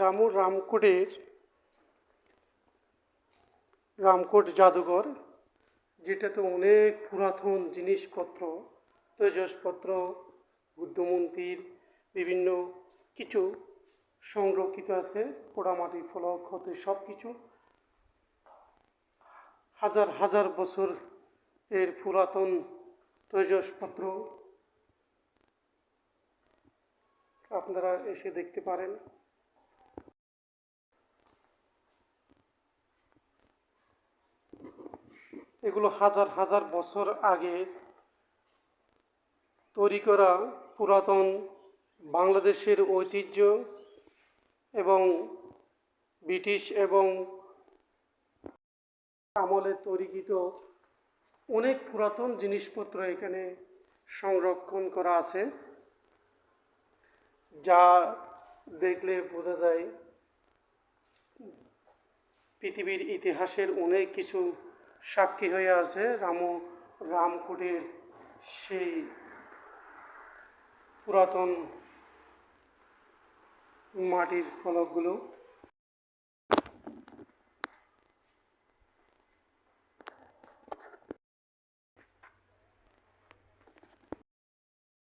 রামু রামকোটের, রামকোট জাদুঘর, যেটাতে অনেক পুরাতন জিনিসপত্র, তেজসপত্র বুদ্ধ মন্দির বিভিন্ন কিছু সংরক্ষিত আছে, পোড়ামাটি, ফলক হতে সব কিছু হাজার হাজার বছর এর পুরাতন তেজসপত্র আপনারা এসে দেখতে পারেন। এগুলো হাজার হাজার বছর আগে তৈরি করা পুরাতন বাংলাদেশের ঐতিহ্য এবং ব্রিটিশ এবং আমলে তৈরিকৃত অনেক পুরাতন জিনিসপত্র এখানে সংরক্ষণ করা আছে, যা দেখলে বোঝা যায় পৃথিবীর ইতিহাসের অনেক কিছু সাক্ষী হয়ে আছে রাম রামকুটির সেই পুরাতন মাটির ফলকগুলো।